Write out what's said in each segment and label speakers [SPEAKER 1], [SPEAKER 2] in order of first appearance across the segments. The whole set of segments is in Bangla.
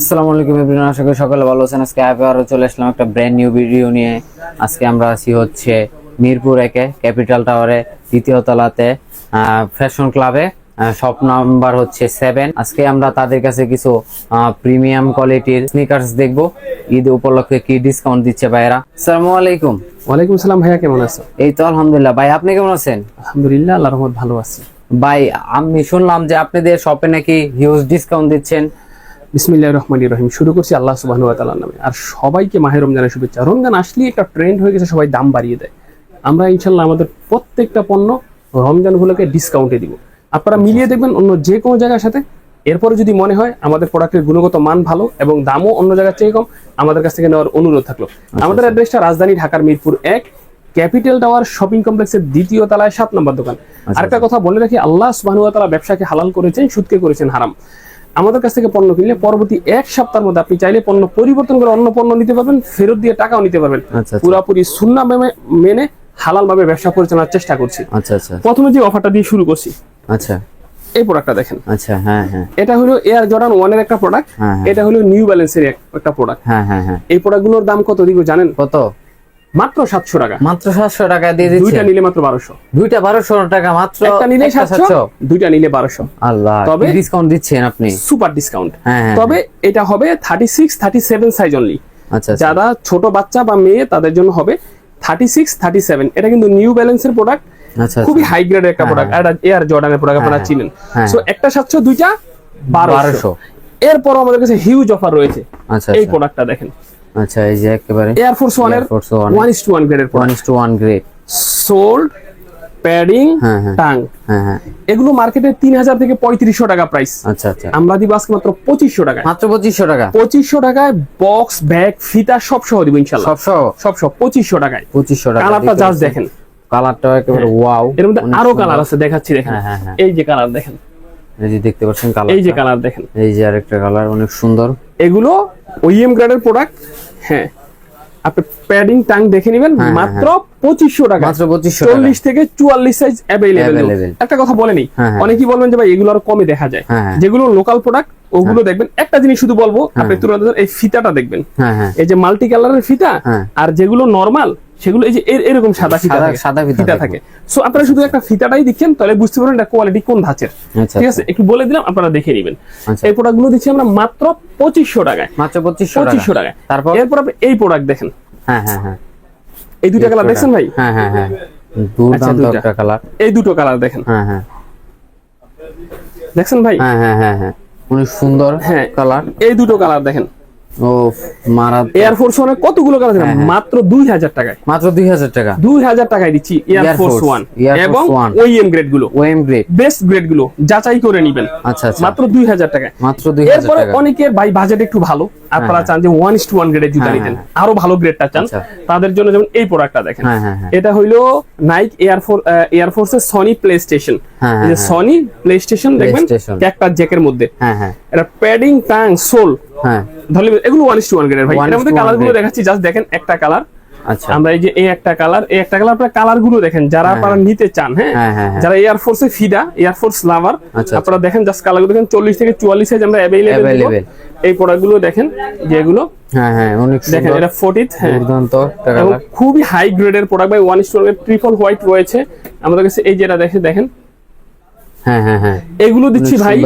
[SPEAKER 1] আসসালামু আলাইকুম এভরিওয়ান আশা করি সকলে ভালো আছেন। আজকে আবারও চলে আসলাম একটা ব্র্যান্ড নিউ ভিডিও নিয়ে। আজকে আমরা আছি হচ্ছে মিরপুর একে ক্যাপিটাল টাওয়ারে দ্বিতীয় তলাতে ফ্যাশন ক্লাবে শপ নাম্বার হচ্ছে সেভেন আজকে আমরা তাদের কাছে কিছু প্রিমিয়াম কোয়ালিটির স্নিকার্স দেখব। ঈদ উপলক্ষে কি ডিসকাউন্ট দিচ্ছে ভাইয়েরা? আসসালামু আলাইকুম।
[SPEAKER 2] ওয়ালাইকুম আসসালাম ভাইয়া কেমন আছো?
[SPEAKER 1] এই তো আলহামদুলিল্লাহ। ভাই আপনি কেমন আছেন?
[SPEAKER 2] আলহামদুলিল্লাহ আল্লাহ রহমত ভালো আছি।
[SPEAKER 1] ভাই আমি শুনলাম যে আপনাদের শপে নাকি হিউজ ডিসকাউন্ট দিচ্ছেন।
[SPEAKER 2] বিসমিল্লাহ রহমান রহিম। শুরু করছি আল্লাহ সুবাহ নামে। আর সবাইকে মাহে রমজানের শুভেচ্ছা। রমজান আসলেই একটা ট্রেন্ড হয়ে গেছে সবাই দাম বাড়িয়ে দেয়। আমরা ইনশাল্লাহ আমাদের প্রত্যেকটা পণ্য রমজান গুলোকে ডিসকাউন্টে দিব। আপনারা মিলিয়ে দেখবেন অন্য যে কোনো জায়গার সাথে। এরপরে যদি মনে হয় আমাদের প্রোডাক্টের গুণগত মান ভালো এবং দামও অন্য জায়গার চেয়ে কম আমাদের কাছ থেকে নেওয়ার অনুরোধ থাকল। আমাদের অ্যাড্রেসটা রাজধানী ঢাকার মিরপুর এক ক্যাপিটাল টাওয়ার শপিং কমপ্লেক্সের দ্বিতীয় তলায় সাত নম্বর দোকান। আরেকটা কথা বলে রাখি আল্লাহ সুবাহ ব্যবসাকে হালাল করেছেন সুদকে করেছেন হারাম। আমাদের কাছ থেকে পণ্য কিনলে পরবর্তী এক সপ্তাহের মধ্যে আপনি চাইলে পণ্য পরিবর্তন করে অন্য পণ্য নিতে পারবেন ফেরত দিয়ে টাকাও নিতে পারবেন।
[SPEAKER 1] আচ্ছা আচ্ছা।
[SPEAKER 2] পুরাপুরি সুন্না মেনে- হালাল ভাবে ব্যবসা পরিচালনার চেষ্টা করছি।
[SPEAKER 1] আচ্ছা আচ্ছা।
[SPEAKER 2] প্রথমে যে অফারটা দিয়ে শুরু করছি
[SPEAKER 1] আচ্ছা।
[SPEAKER 2] এই প্রোডাক্টটা দেখেন।
[SPEAKER 1] আচ্ছা হ্যাঁ হ্যাঁ।
[SPEAKER 2] এটা হলো এয়ার জর্ডান ওয়ানের একটা প্রোডাক্ট
[SPEAKER 1] হ্যাঁ, হ্যাঁ।
[SPEAKER 2] এটা হলো নিউ ব্যালেন্সের এক- একটা প্রোডাক্ট
[SPEAKER 1] হ্যাঁ হ্যাঁ হ্যাঁ।
[SPEAKER 2] এই প্রোডাক্টগুলোর দাম কত দিব জানেন?
[SPEAKER 1] কত?
[SPEAKER 2] মাত্র সাতশো টাকা।
[SPEAKER 1] মাত্র সাতশো টাকা দিয়ে দিচ্ছে।
[SPEAKER 2] দুইটা নিলে মাত্র বারোশো।
[SPEAKER 1] দুইটা বারোশো টাকা মাত্র
[SPEAKER 2] একটা নিলে সাতশো দুইটা নিলে বারোশো।
[SPEAKER 1] আল্লাহ
[SPEAKER 2] তবে-
[SPEAKER 1] ডিসকাউন্ট দিচ্ছেন আপনি?
[SPEAKER 2] সুপার ডিসকাউন্ট
[SPEAKER 1] হ্যাঁ, হ্যাঁ,
[SPEAKER 2] তবে এটা হবে thirty six thirty seven size only
[SPEAKER 1] আচ্ছা।
[SPEAKER 2] যারা ছোট বাচ্চা বা মেয়ে তাদের জন্য হবে থার্টি সিক্স থার্টি সেভেন এটা কিন্তু নিউ ব্যালেন্সের প্রোডাক্ট
[SPEAKER 1] আচ্ছা
[SPEAKER 2] খুবই হাই গ্রেডের একটা প্রোডাক্ট এটা এয়ার জর্ডানের প্রোডাক্ট আপনারা
[SPEAKER 1] হ্যাঁ,
[SPEAKER 2] চিনেন।
[SPEAKER 1] হ্যাঁ।
[SPEAKER 2] সো একটা সাতশো দুইটা বারোশো।
[SPEAKER 1] বারোশো।
[SPEAKER 2] এরপর আমাদের কাছে হিউজ অফার রয়েছে।
[SPEAKER 1] আচ্ছা
[SPEAKER 2] এই
[SPEAKER 1] আচ্ছা
[SPEAKER 2] প্রোডাক্টটা দেখেন।
[SPEAKER 1] আচ্ছা এই যে একেবারে
[SPEAKER 2] এয়ার ফোর্স ওয়ানের
[SPEAKER 1] Air Force One।
[SPEAKER 2] One is two one গ্রেডের
[SPEAKER 1] one
[SPEAKER 2] product
[SPEAKER 1] is two one grade
[SPEAKER 2] sold padding
[SPEAKER 1] হ্যাঁ, হ্যাঁ।
[SPEAKER 2] টাং
[SPEAKER 1] হ্যাঁ হ্যাঁ।
[SPEAKER 2] এগুলো মার্কেটে তিন হাজার থেকে পঁয়ত্রিশশো টাকা প্রাইস
[SPEAKER 1] আচ্ছা আচ্ছা।
[SPEAKER 2] আমরা দিব আজকে মাত্র পঁচিশশো টাকা
[SPEAKER 1] মাত্র পঁচিশশো টাকা?
[SPEAKER 2] পঁচিশশো টাকায় বক্স ব্যাগ ফিতা সব সহ দিব ইনশাল্লাহ।
[SPEAKER 1] সব সহ?
[SPEAKER 2] সব সব পঁচিশশো টাকায়।
[SPEAKER 1] পঁচিশশো টাকা
[SPEAKER 2] কালারটা জাস্ট দেখেন।
[SPEAKER 1] কালারটা একেবারে ওয়াও
[SPEAKER 2] এর মধ্যে আরও কালার আছে দেখাচ্ছি দেখেন।
[SPEAKER 1] হ্যাঁ, হ্যাঁ, হ্যাঁ।
[SPEAKER 2] এই যে কালার দেখেন।
[SPEAKER 1] এই যে দেখতে পাচ্ছেন কালার
[SPEAKER 2] এই যে কালার দেখেন।
[SPEAKER 1] এই যে আরেকটা কালার অনেক সুন্দর।
[SPEAKER 2] এগুলো ওইএম গ্রেডের প্রোডাক্ট হ্যাঁ। আপনি প্যাডিং টাং দেখে নেবেন
[SPEAKER 1] হ্যাঁ,
[SPEAKER 2] মাত্র পঁচিশশো টাকা।
[SPEAKER 1] মাত্র পঁচিশশো
[SPEAKER 2] চল্লিশ থেকে চুয়াল্লিশ সাইজ অ্যাভেলেবেল একটা কথা বলেনি
[SPEAKER 1] হ্যাঁ, হ্যাঁ।
[SPEAKER 2] অনেকেই বলবেন যে ভাই এগুলো আর কমে দেখা যায়।
[SPEAKER 1] হ্যাঁ, হ্যাঁ।
[SPEAKER 2] যেগুলো লোকাল প্রোডাক্ট ওগুলো দেখবেন। একটা জিনিস শুধু বলব আপনি তুলনা এই ফিতাটা দেখবেন।
[SPEAKER 1] হ্যাঁ হ্যাঁ।
[SPEAKER 2] এই যে মাল্টি কালারের ফিতা
[SPEAKER 1] হ্যাঁ।
[SPEAKER 2] আর যেগুলো নর্মাল সেগুলো এই যে এর- এরকম সাদা ফিতা
[SPEAKER 1] সাদা-
[SPEAKER 2] থাকে
[SPEAKER 1] সাদা ফিতা থাকে।
[SPEAKER 2] সো আপনারা শুধু একটা ফিতাটাই দেখছেন তাহলে বুঝতে পারবেন এটা কোয়ালিটি কোন ধাঁচের।
[SPEAKER 1] আচ্ছা,
[SPEAKER 2] ঠিক
[SPEAKER 1] আচ্ছা।
[SPEAKER 2] আছে? একটু বলে দিলাম আপনারা দেখে নেবেন।
[SPEAKER 1] আচ্ছা।
[SPEAKER 2] এই প্রোডাক্টগুলো দিচ্ছি আমরা মাত্র পঁচিশশো টাকায়।
[SPEAKER 1] মাত্র পঁচিশশো
[SPEAKER 2] পঁচিশশো টাকায়।
[SPEAKER 1] তারপর?
[SPEAKER 2] এরপর আপনি এই প্রোডাক্ট দেখেন।
[SPEAKER 1] হ্যাঁ হ্যাঁ হ্যাঁ।
[SPEAKER 2] এই দুইটা কালার দেখছেন ভাই?
[SPEAKER 1] হ্যাঁ হ্যাঁ হ্যাঁ। দুর্দান্ত। একটা কালার
[SPEAKER 2] এই দুটো কালার দেখেন।
[SPEAKER 1] হ্যাঁ হ্যাঁ।
[SPEAKER 2] দেখছেন ভাই?
[SPEAKER 1] হ্যাঁ হ্যাঁ হ্যাঁ হ্যাঁ। অনেক সুন্দর
[SPEAKER 2] হ্যাঁ।
[SPEAKER 1] কালার
[SPEAKER 2] এই দুটো কালার দেখেন।
[SPEAKER 1] ও মারা
[SPEAKER 2] এয়ার ফোর্স কতগুলো কালার
[SPEAKER 1] হ্যাঁ, হ্যাঁ।
[SPEAKER 2] মাত্র টাকায়।
[SPEAKER 1] মাত্র দুই হাজার টাকা।
[SPEAKER 2] দুই হাজার টাকায় দিচ্ছি এয়ার ফোর্স ওয়ান এবং গ্রেডগুলো।
[SPEAKER 1] ওএম গ্রেড
[SPEAKER 2] বেস্ট গ্রেডগুলো যাচাই করে নিবেন।
[SPEAKER 1] আচ্ছা আচ্ছা।
[SPEAKER 2] মাত্র টাকায়।
[SPEAKER 1] মাত্র দুই হাজার
[SPEAKER 2] এরপরে অনেকের ভাই বাজেট একটু ভালো। আপনারা
[SPEAKER 1] হ্যাঁ,
[SPEAKER 2] চান যে গ্রেডের জুতা নিতেন। আরও ভালো গ্রেডটা চান।
[SPEAKER 1] আচ্ছা।
[SPEAKER 2] তাদের জন্য যেমন এই প্রোডাক্টটা দেখেন। এটা হইল নাইক এয়ার ফোর এয়ার ফোর্সের Sony PlayStation. Sony PlayStation দেখবেন একটা জ্যাকের মধ্যে।
[SPEAKER 1] হ্যাঁ হ্যাঁ।
[SPEAKER 2] এটা প্যাডিং টাং সোল
[SPEAKER 1] হ্যাঁ।
[SPEAKER 2] ধরলে এগুলো ওয়ান টু ওয়ান গ্রেডের ভাই। এর মধ্যে
[SPEAKER 1] কালারগুলো
[SPEAKER 2] দেখাচ্ছি জাস্ট দেখেন একটা কালার
[SPEAKER 1] আচ্ছা।
[SPEAKER 2] আমরা এই যে এই একটা কালার এই একটা কালার আপনারা কালারগুলো দেখেন যারা আপনারা নিতে চান হ্যাঁ?
[SPEAKER 1] হ্যাঁ, হ্যাঁ, হ্যাঁ।
[SPEAKER 2] যারা এয়ার ফোর্সে ফিদা এয়ার ফোর্স লাভার আপনারা দেখেন জাস্ট কালারগুলো দেখেন চল্লিশ থেকে চুয়াল্লিশ সাইজ আমরা অ্যাভেলেবেল এই প্রোডাক্টগুলো দেখেন যেগুলো।
[SPEAKER 1] হ্যাঁ হ্যাঁ অনেক
[SPEAKER 2] দেখেন এটা ফোর্টিথ হ্যাঁ। খুবই হাই গ্রেডের প্রোডাক্ট ভাই ওয়ান স্টোর ট্রিপল হোয়াইট রয়েছে। আমাদের কাছে এই যেটা দেখে দেখেন।
[SPEAKER 1] হ্যাঁ হ্যাঁ হ্যাঁ।
[SPEAKER 2] এগুলো দিচ্ছি ভাই।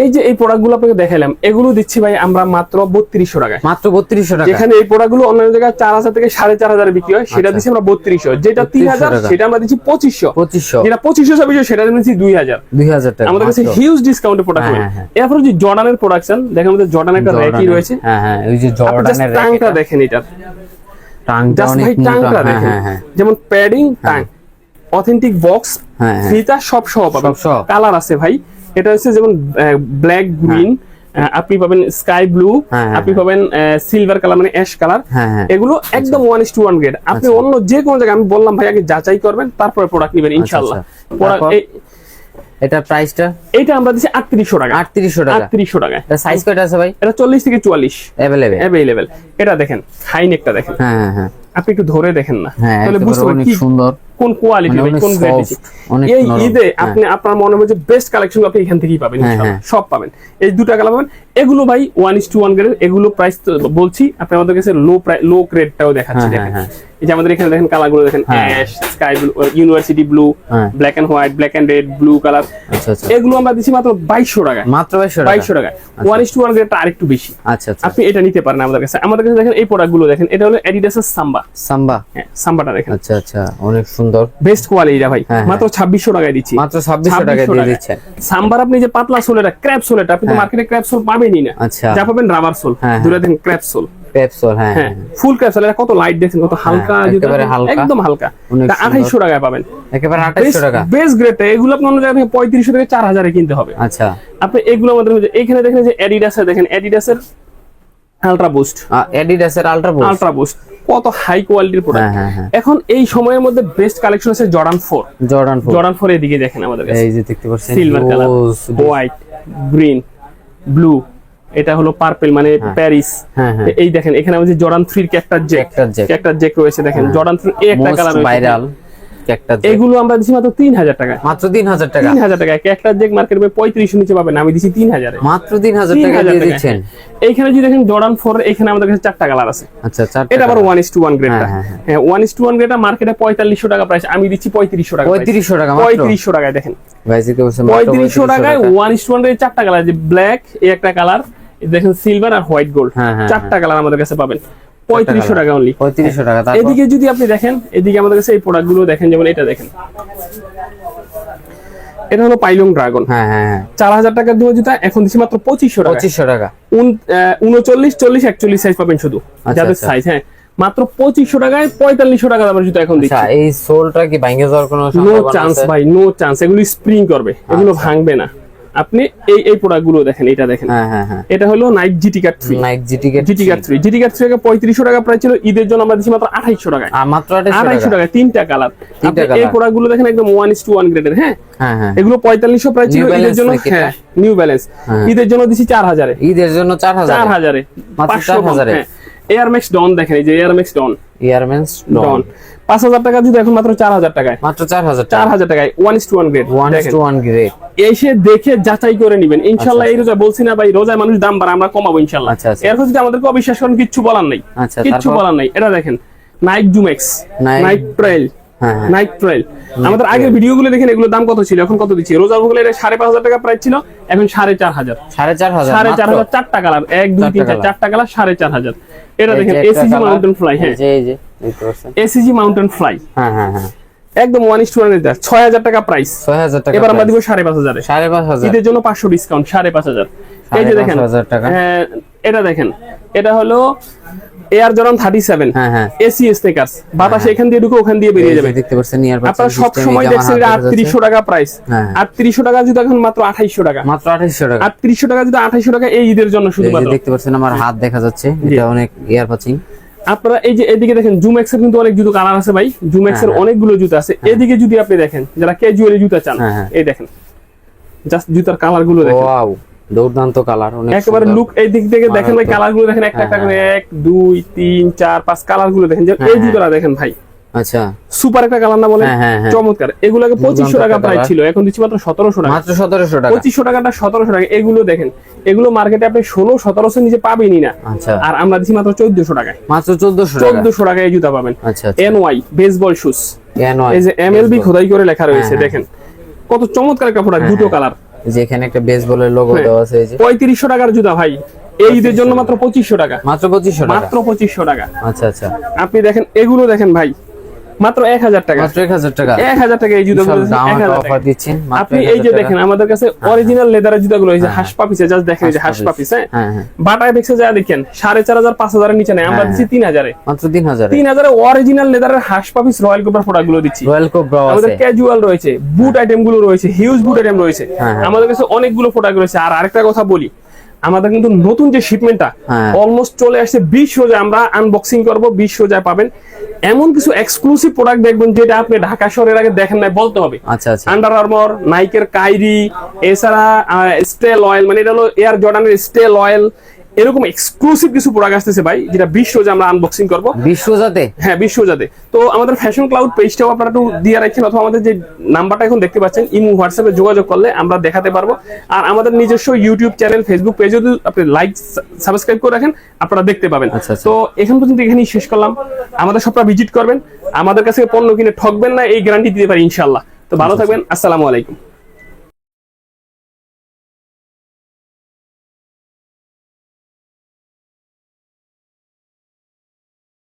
[SPEAKER 2] এই যে এই প্রোডাক্টগুলো আপনাকে দেখালাম এগুলো দিচ্ছি ভাই আমরা মাত্র বত্রিশশো টাকায়।
[SPEAKER 1] মাত্র বত্রিশশো টাকা
[SPEAKER 2] যেখানে এই প্রোডাক্টগুলো অন্যান্য জায়গায় চার হাজার থেকে সাড়ে চার হাজার বিক্রি হয় সেটা
[SPEAKER 1] আচ্ছা।
[SPEAKER 2] দিচ্ছি আমরা বত্রিশশো। যেটা তিন হাজার সেটা আমরা দিচ্ছি পঁচিশশো।
[SPEAKER 1] পঁচিশশো।
[SPEAKER 2] যেটা পঁচিশশো ছাব্বিশশো সেটা দিচ্ছি দুই হাজার।
[SPEAKER 1] দুই হাজার টাকা
[SPEAKER 2] আমাদের কাছে হিউজ ডিসকাউন্টে প্রোডাক্ট এরপর যে জর্ডানের প্রোডাকশন দেখেন আমাদের জর্ডান একটা র্যাকি রয়েছে।
[SPEAKER 1] হ্যাঁ হ্যাঁ ওই যে জর্ডানের
[SPEAKER 2] টাংটা দেখেন এটা।
[SPEAKER 1] টাংটা অনেক হ্যাঁ হ্যাঁ
[SPEAKER 2] যেমন প্যাডিং টাং। Authentic box. ফিতা সব সহ পাবেন। কালার আছে ভাই। এটা হচ্ছে যেমন ব্ল্যাক গ্রিন আপনি পাবেন স্কাই ব্লু
[SPEAKER 1] হ্যাঁ, হ্যাঁ,
[SPEAKER 2] আপনি পাবেন সিলভার কালার মানে অ্যাশ কালার
[SPEAKER 1] হ্যাঁ, হ্যাঁ।
[SPEAKER 2] এগুলো একদম one is two one grade আপনি
[SPEAKER 1] আচ্ছা।
[SPEAKER 2] অন্য যে কোনো জায়গায় আমি বললাম ভাই আগে যাচাই করবেন তারপরে প্রোডাক্ট নেবেন ইনশাল্লাহ
[SPEAKER 1] আচ্ছা।
[SPEAKER 2] এই-
[SPEAKER 1] এটা প্রাইসটা
[SPEAKER 2] এইটা আমরা দিচ্ছি আটত্রিশশো টাকা।
[SPEAKER 1] আটত্রিশশো টাকা।
[SPEAKER 2] আটত্রিশশো টাকা।
[SPEAKER 1] এটা সাইজ কয়টা আছে ভাই?
[SPEAKER 2] এটা চল্লিশ থেকে চুয়াল্লিশ।
[SPEAKER 1] অ্যাভেলেবেল
[SPEAKER 2] অ্যাভেলেবেল এটা দেখেন হাইনেকটা দেখেন।
[SPEAKER 1] হ্যাঁ হ্যাঁ হ্যাঁ।
[SPEAKER 2] আপনি একটু ধরে দেখেন না।
[SPEAKER 1] হ্যাঁ
[SPEAKER 2] তাহলে বুঝতে পারবেন কি
[SPEAKER 1] সুন্দর
[SPEAKER 2] কোন কোয়ালিটি
[SPEAKER 1] মানে
[SPEAKER 2] ভাই কোন গ্রেড এই ঈদে
[SPEAKER 1] হ্যাঁ।
[SPEAKER 2] আপনি আপনার মনে হয় যে বেস্ট কালেকশন আপনি এখান থেকেই পাবেন
[SPEAKER 1] হ্যাঁ।
[SPEAKER 2] সব পাবেন। এই দুটা কালার পাবেন। এগুলো ভাই one is to one grade এগুলো প্রাইস বলছি আপনি আমাদের কাছে লো লো গ্রেডটাও দেখাচ্ছি দেখেন। এই যে আমাদের এখানে দেখেন কালারগুলো দেখেন। Ash sky blue university blue. Black and white black and red blue colour এগুলো আমরা দিচ্ছি মাত্র বাইশশো টাকায়।
[SPEAKER 1] মাত্র বাইশশো টাকা?
[SPEAKER 2] বাইশশো টাকায়। ওয়ান ইস টু ওয়ান গ্রেডটা আরেকটু বেশি।
[SPEAKER 1] আচ্ছা আচ্ছা।
[SPEAKER 2] আপনি এটা নিতে পারেন আমাদের কাছে। আমাদের কাছে দেখেন এই প্রোডাক্টগুলো দেখেন এটা হলো অ্যাডিডাসের সাম্বা
[SPEAKER 1] সাম্বা?
[SPEAKER 2] হ্যাঁ সাম্বাটা দেখেন।
[SPEAKER 1] আচ্ছা আচ্ছা অনেক সুন্দর।
[SPEAKER 2] বেস্ট কোয়ালিটিটা ভাই।
[SPEAKER 1] হ্যাঁ,
[SPEAKER 2] মাত্র ছাব্বিশশো টাকায় দিচ্ছি।
[SPEAKER 1] মাত্র ছাব্বিশশো টাকা
[SPEAKER 2] 2600
[SPEAKER 1] দিয়ে দিচ্ছেন।
[SPEAKER 2] সাম্বার আপনি যে পাতলা সোলেটা ক্র্যাপ সোলেটা আপনি তো
[SPEAKER 1] হ্যাঁ।
[SPEAKER 2] মার্কেটে ক্র্যাপ সোল পাবেনই না।
[SPEAKER 1] আচ্ছা।
[SPEAKER 2] যা পাবেন রাবার সোল
[SPEAKER 1] হ্যাঁ,
[SPEAKER 2] দূরে দেখেন ক্র্যাপ সোল
[SPEAKER 1] হ্যাঁ
[SPEAKER 2] হ্যাঁ
[SPEAKER 1] হ্যাঁ।
[SPEAKER 2] ফুল এটা কত লাইট দেখছেন কত হালকা
[SPEAKER 1] হ্যাঁ, একেবারে হালকা।
[SPEAKER 2] একদম হালকা।
[SPEAKER 1] অনেক
[SPEAKER 2] তা
[SPEAKER 1] সুন্দর।
[SPEAKER 2] আঠাইশশো টাকায় পাবেন।
[SPEAKER 1] একেবারে আঠাশশো টাকা।
[SPEAKER 2] বেস্ট গ্রেড এগুলো আপনি অন্য থেকে থেকে চার হাজারে কিনতে হবে।
[SPEAKER 1] আচ্ছা।
[SPEAKER 2] আপনি এগুলো আমাদের এখানে দেখেন যে অ্যাডিডাসের দেখেন অ্যাডিডাসের আলট্রা বুস্ট
[SPEAKER 1] এডিডাসের আলট্রা বোস
[SPEAKER 2] আলট্রা বুস্ট কত হাই কোয়ালিটির প্রোডাক্ট। এখন এই সময়ের মধ্যে বেস্ট কালেকশন আছে Jordan four
[SPEAKER 1] Jordan four
[SPEAKER 2] Jordan four এদিকে দেখেন আমাদের কাছে।
[SPEAKER 1] এই যে দেখতে পাচ্ছেন
[SPEAKER 2] silver colour white green blue এটা হলো পার্পল মানে প্যারিস
[SPEAKER 1] হ্যাঁ, হ্যাঁ।
[SPEAKER 2] এই দেখেন এখানে আমাদের জর্ডান থ্রির এর
[SPEAKER 1] ক্যাক্টাস জ্যাক
[SPEAKER 2] ক্যাক্টাস জ্যাক রয়েছে দেখেন। জর্ডান থ্রি এই একটা কালার
[SPEAKER 1] ভাইরাল
[SPEAKER 2] এগুলো আমরা দিচ্ছি মাত্র তিন হাজার টাকা
[SPEAKER 1] মাত্র তিন হাজার টাকা
[SPEAKER 2] তিন হাজার টাকা ক্যাক্টার জেক মার্কেট পঁয়ত্রিশ নিচে পাবেন আমি দিচ্ছি তিন হাজারে
[SPEAKER 1] মাত্র তিন হাজার
[SPEAKER 2] তিন
[SPEAKER 1] টাকা দিয়ে দিচ্ছেন?
[SPEAKER 2] এইখানে যদি দেখেন জর্ডান ফোর এখানে আমাদের কাছে চারটা কালার আছে।
[SPEAKER 1] আচ্ছা
[SPEAKER 2] এটা আবার ওয়ান ইস টু ওয়ান গ্রেডটা
[SPEAKER 1] হ্যাঁ, হ্যাঁ,
[SPEAKER 2] হ্যাঁ। ওয়ান ইস টু ওয়ান গ্রেডটা মার্কেটে পঁয়তাল্লিশশো টাকা প্রাইস আমি দিচ্ছি পঁয়ত্রিশশো টাকা
[SPEAKER 1] পঁয়ত্রিশশো টাকা
[SPEAKER 2] পঁয়ত্রিশশো টাকায় দেখেন। পঁয়ত্রিশশো টাকায় ওয়ান ইস টু ওয়ান চারটা কালার যে ব্ল্যাক এই একটা কালার দেখেন সিলভার আর হোয়াইট গোল্ড
[SPEAKER 1] হ্যাঁ, হ্যাঁ,
[SPEAKER 2] চারটা কালার আমাদের কাছে পাবেন। পঁয়ত্রিশশো টাকা অনলি
[SPEAKER 1] পঁয়ত্রিশশো টাকা
[SPEAKER 2] এদিকে যদি আপনি দেখেন এদিকে আমাদের কাছে এই প্রোডাক্টগুলো দেখেন যেমন এটা দেখেন। এটা হলো পাইলং ড্রাগন
[SPEAKER 1] হ্যাঁ হ্যাঁ হ্যাঁ।
[SPEAKER 2] চার হাজার টাকার দুটো জুতা এখন দিচ্ছি মাত্র পঁচিশশো টাকা।
[SPEAKER 1] পঁচিশশো টাকা।
[SPEAKER 2] উনচল্লিশ চল্লিশ একচল্লিশ সাইজ পাবেন শুধু।
[SPEAKER 1] আচ্ছা,
[SPEAKER 2] যাদের
[SPEAKER 1] আচ্ছা।
[SPEAKER 2] সাইজ হ্যাঁ। মাত্র পঁচিশশো টাকায় পঁয়তাল্লিশশো টাকা দামের জুতা এখন
[SPEAKER 1] আচ্ছা
[SPEAKER 2] দিচ্ছি।
[SPEAKER 1] এই সোলটা কি ভাঙে যাওয়ার কোনো
[SPEAKER 2] নো চান্স ভাই নো চান্স এগুলো স্প্রিং করবে। এগুলো
[SPEAKER 1] আচ্ছা।
[SPEAKER 2] ভাঙবে না। আপনি এই এই প্রোডাক্টগুলো দেখেন এটা দেখেন।
[SPEAKER 1] হ্যাঁ হ্যাঁ হ্যাঁ।
[SPEAKER 2] এটা হলো Nike GT cut three
[SPEAKER 1] Nike জিটিকে
[SPEAKER 2] GT cut three GT cut three পঁয়ত্রিশশো টাকা প্রায় ছিল ঈদের জন্য আমরা দিচ্ছি মাত্র আঠাইশশো টাকায়।
[SPEAKER 1] মাত্র আঠাশশো
[SPEAKER 2] আড়াইশো
[SPEAKER 1] টাকা
[SPEAKER 2] তিনটা কালার এই। প্রোডাক্টগুলো দেখেন একদম ওয়ান ইস টু ওয়ান গ্রেডের হ্যাঁ? এগুলো পঁয়তাল্লিশশো প্রাইস ছিল ঈদের জন্য হ্যাঁ নিউ ব্যালেন্স। ঈদের জন্য দিচ্ছি চার হাজারে।
[SPEAKER 1] ঈদের জন্য চার হাজার?
[SPEAKER 2] চার হাজারে। পাঁচশো
[SPEAKER 1] 4000 এ?
[SPEAKER 2] হ্যাঁ। এয়ার ডন দেখেন এই যে এয়ার ম্যাক্স ডন
[SPEAKER 1] ইয়ারমেন্স
[SPEAKER 2] ডন পাঁচ হাজার টাকা যদি এখন মাত্র চার হাজার টাকায়।
[SPEAKER 1] মাত্র চার হাজার
[SPEAKER 2] চার
[SPEAKER 1] টাকা
[SPEAKER 2] হাজার টাকায় one is to one grade
[SPEAKER 1] one
[SPEAKER 2] দেখেন।
[SPEAKER 1] টু ওয়ান গ্রেড
[SPEAKER 2] এসে দেখে যাচাই করে নিবেন। ইনশাল্লাহ
[SPEAKER 1] আচ্ছা,
[SPEAKER 2] এই রোজা বলছি না ভাই রোজায় মানুষ দাম বাড়া আমরা কমাবো ইনশাল্লাহ।
[SPEAKER 1] আচ্ছা, আচ্ছা।
[SPEAKER 2] এরপর যদি আমাদেরকে অবিশ্বাস করেন কিচ্ছু বলার নাই।
[SPEAKER 1] আচ্ছা,
[SPEAKER 2] কিচ্ছু বলার নাই। এটা দেখেন নাইক জুমেক্স নাইক ট্রেল
[SPEAKER 1] হ্যাঁ, হ্যাঁ।
[SPEAKER 2] নাইক ট্রেল আমাদের আগের ভিডিও গুলো দেখেন এগুলো দাম কত ছিল? এখন কত দিচ্ছি? রোজা গুলো এটা সাড়ে পাঁচ হাজার টাকা প্রাইস ছিল এখন সাড়ে চার হাজার।
[SPEAKER 1] সাড়ে চার হাজার
[SPEAKER 2] সাড়ে চার হাজার চারটা কালার। এক দুই তিন চার চারটা কালার সাড়ে চার হাজার। এটা দেখেন এসিজি মাউন্টেন ফ্লাই হ্যাঁ। এসিজি মাউন্টেন ফ্লাই
[SPEAKER 1] হ্যাঁ হ্যাঁ হ্যাঁ।
[SPEAKER 2] একদম ওয়ান ইস টু ছয় হাজার টাকা প্রাইস
[SPEAKER 1] ছয় হাজার টাকা
[SPEAKER 2] এবার আমরা দিব সাড়ে পাঁচ হাজারে।
[SPEAKER 1] সাড়ে পাঁচ হাজার।
[SPEAKER 2] ঈদের জন্য পাঁচশো ডিসকাউন্ট সাড়ে পাঁচ হাজার। এই যে দেখেন। হ্যাঁ, এটা দেখেন এটা হলো এয়ার জরান
[SPEAKER 1] হ্যাঁ হ্যাঁ।
[SPEAKER 2] এসি স্টেকার্স বাতাস এখান দিয়ে ঢুকে ওখান দিয়ে বেরিয়ে যাবে।
[SPEAKER 1] দেখতে পাচ্ছেন ইয়ার
[SPEAKER 2] আপনারা সব সময় দেখছেন এটা আটত্রিশশো টাকা প্রাইস
[SPEAKER 1] হ্যাঁ।
[SPEAKER 2] আটত্রিশশো টাকা যদি এখন মাত্র টাকা।
[SPEAKER 1] মাত্র টাকা।
[SPEAKER 2] আটত্রিশশো টাকা যদি টাকা এই ঈদের জন্য শুধুমাত্র।
[SPEAKER 1] দেখতে পাচ্ছেন আমার হাত দেখা যাচ্ছে। এটা অনেক ইয়ার পাচ্ছি
[SPEAKER 2] আপনারা এই যে এদিকে দেখেন জুমেক্স এর কিন্তু অনেক জুতো কালার আছে ভাই। এর
[SPEAKER 1] হ্যাঁ,
[SPEAKER 2] অনেকগুলো জুতো আছে। এদিকে যদি আপনি দেখেন যারা ক্যাজুয়ালি জুতা চান
[SPEAKER 1] হ্যাঁ, হ্যাঁ।
[SPEAKER 2] এই দেখেন। জাস্ট জুতার কালারগুলো দেখেন।
[SPEAKER 1] ওয়াও দুর্দান্ত কালার অনেক
[SPEAKER 2] একেবারে লুক এই দিক থেকে দেখেন ভাই কালারগুলো দেখেন একটা একটা করে এক দুই তিন চার পাঁচ কালারগুলো দেখেন। যে এই
[SPEAKER 1] হ্যাঁ,
[SPEAKER 2] জুতোটা দেখেন ভাই।
[SPEAKER 1] আচ্ছা।
[SPEAKER 2] সুপার একটা কালার না বলে
[SPEAKER 1] হ্যাঁ, হ্যাঁ, হ্যাঁ।
[SPEAKER 2] চমৎকার। এগুলোকে পঁচিশশো টাকা প্রাইস ছিল এখন দিচ্ছি মাত্র সতেরোশো টাকা।
[SPEAKER 1] মাত্র সতেরোশো টাকা।
[SPEAKER 2] পঁচিশশো টাকাটা সতেরোশো টাকা এগুলো দেখেন। এগুলো মার্কেটে আপনি ষোলো সতেরোশো নিচে পাবেনই না।
[SPEAKER 1] আচ্ছা।
[SPEAKER 2] আর আমরা দিচ্ছি মাত্র চোদ্দশো টাকায়।
[SPEAKER 1] মাত্র চোদ্দশো টাকা।
[SPEAKER 2] চোদ্দশো টাকায় এই জুতা পাবেন। এন ওয়াই বেসবল শুজ
[SPEAKER 1] কেন
[SPEAKER 2] এই যে এমএলবি খোদাই করে লেখা রয়েছে
[SPEAKER 1] হ্যাঁ,
[SPEAKER 2] দেখেন। কত চমৎকার একটা প্রোডাক্ট দুটো কালার
[SPEAKER 1] যে এখানে একটা বেসবলের লোগো
[SPEAKER 2] হ্যাঁ।
[SPEAKER 1] দেওয়া আছে এই যে।
[SPEAKER 2] পঁয়ত্রিশশো টাকার জুতা ভাই। এই ঈদের জন্য মাত্র পঁচিশশো টাকা।
[SPEAKER 1] মাত্র পঁচিশশো টাকা?
[SPEAKER 2] মাত্র পঁচিশশো টাকা।
[SPEAKER 1] আচ্ছা আচ্ছা।
[SPEAKER 2] আপনি দেখেন এগুলো দেখেন ভাই। মাত্র এক হাজার টাকা।
[SPEAKER 1] মাত্র এক হাজার টাকা।
[SPEAKER 2] এক হাজার টাকা এই জুতো
[SPEAKER 1] সব অফার দিচ্ছেন
[SPEAKER 2] আপনি এই যে দেখেন আমাদের কাছে অরিজিনাল লেদারের জুতাগুলো এই যে হাঁস পাপিসে জাস্ট দেখেন এই যে হাঁস
[SPEAKER 1] হাঁস
[SPEAKER 2] পাপিস হ্যাঁ।
[SPEAKER 1] হ্যাঁ হ্যাঁ।
[SPEAKER 2] বাটায় দেখছে যা দেখেন সাড়ে চার হাজার পাঁচ হাজারের নিচে নেই। আমরা
[SPEAKER 1] হ্যাঁ,
[SPEAKER 2] দিচ্ছি
[SPEAKER 1] মাত্র
[SPEAKER 2] অরিজিনাল লেদারের হাঁস পাপিস রয়্যাল কোপার প্রোডাক্টগুলো দিচ্ছি।
[SPEAKER 1] রয়্যাল কোবরা
[SPEAKER 2] আমাদের ক্যাজুয়াল রয়েছে বুট আইটেমগুলো রয়েছে হিউজ বুট আইটেম রয়েছে।
[SPEAKER 1] হ্যাঁ, হ্যাঁ।
[SPEAKER 2] আমাদের কাছে অনেকগুলো প্রোডাক্ট রয়েছে। আর আরেকটা কথা বলি আমাদের কিন্তু নতুন যে শিপমেন্টটা
[SPEAKER 1] হ্যাঁ।
[SPEAKER 2] অলমোস্ট চলে আসছে বিশ রোজা আমরা আনবক্সিং করব বিশ রোজায় পাবেন। এমন কিছু এক্সক্লুসিভ প্রোডাক্ট দেখবেন যেটা আপনি ঢাকা শহরের আগে দেখেন নাই বলতে হবে।
[SPEAKER 1] আচ্ছা আচ্ছা।
[SPEAKER 2] আন্ডার আর্মর নাইকের কাইরি এছাড়া স্টেল অয়েল মানে এটা হলো এয়ার জর্ডানের স্টেল অয়েল এরকম এক্সক্লুসিভ কিছু প্রোডাক্ট আসতেছে ভাই যেটা বিশ্ব যে আমরা আনবক্সিং করব।
[SPEAKER 1] বিশ্ব যাতে
[SPEAKER 2] হ্যাঁ বিশ্ব যাতে তো আমাদের ফ্যাশন ক্লাউড পেজটাও আপনারা একটু দিয়ে রাখছেন অথবা আমাদের যে নাম্বারটা এখন দেখতে পাচ্ছেন ইমো হোয়াটসঅ্যাপে যোগাযোগ করলে আমরা দেখাতে পারব। আর আমাদের নিজস্ব ইউটিউব চ্যানেল ফেসবুক পেজে যদি আপনি লাইক সাবস্ক্রাইব করে রাখেন আপনারা দেখতে পাবেন।
[SPEAKER 1] আচ্ছা, আচ্ছা।
[SPEAKER 2] তো এখন পর্যন্ত এখানেই শেষ করলাম। আমাদের সবটা ভিজিট করবেন। আমাদের কাছে পণ্য কিনে ঠকবেন না এই গ্যারান্টি দিতে পারি ইনশাল্লাহ তো ভালো থাকবেন আসসালামু আলাইকুম।